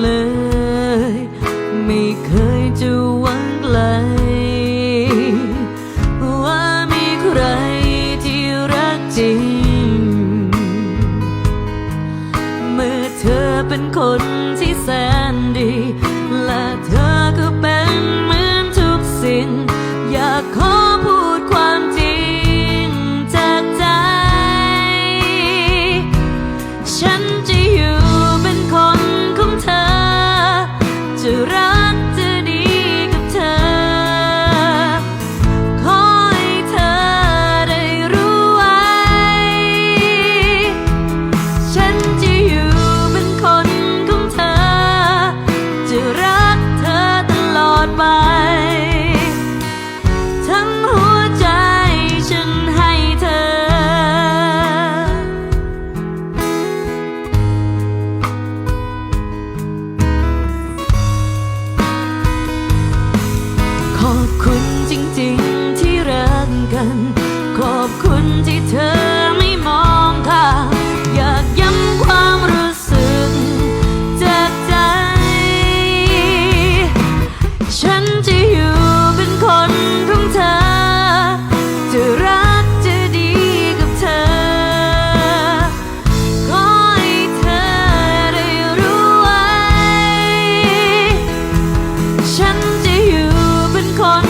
เลย ไม่เคยจะหวังไกล ว่ามีใครที่รักจริง เมื่อเธอเป็นคนที่แสนดี และเธอก็ จริงที่รักกัน ขอบคุณที่เธอไม่มองข้าอยากย้ำความรู้สึกจากใจ ฉันจะอยู่เป็นคนของเธอ จะรักจะดีกับเธอ ขอให้เธอได้รู้ไว้ ฉันจะอยู่เป็นคน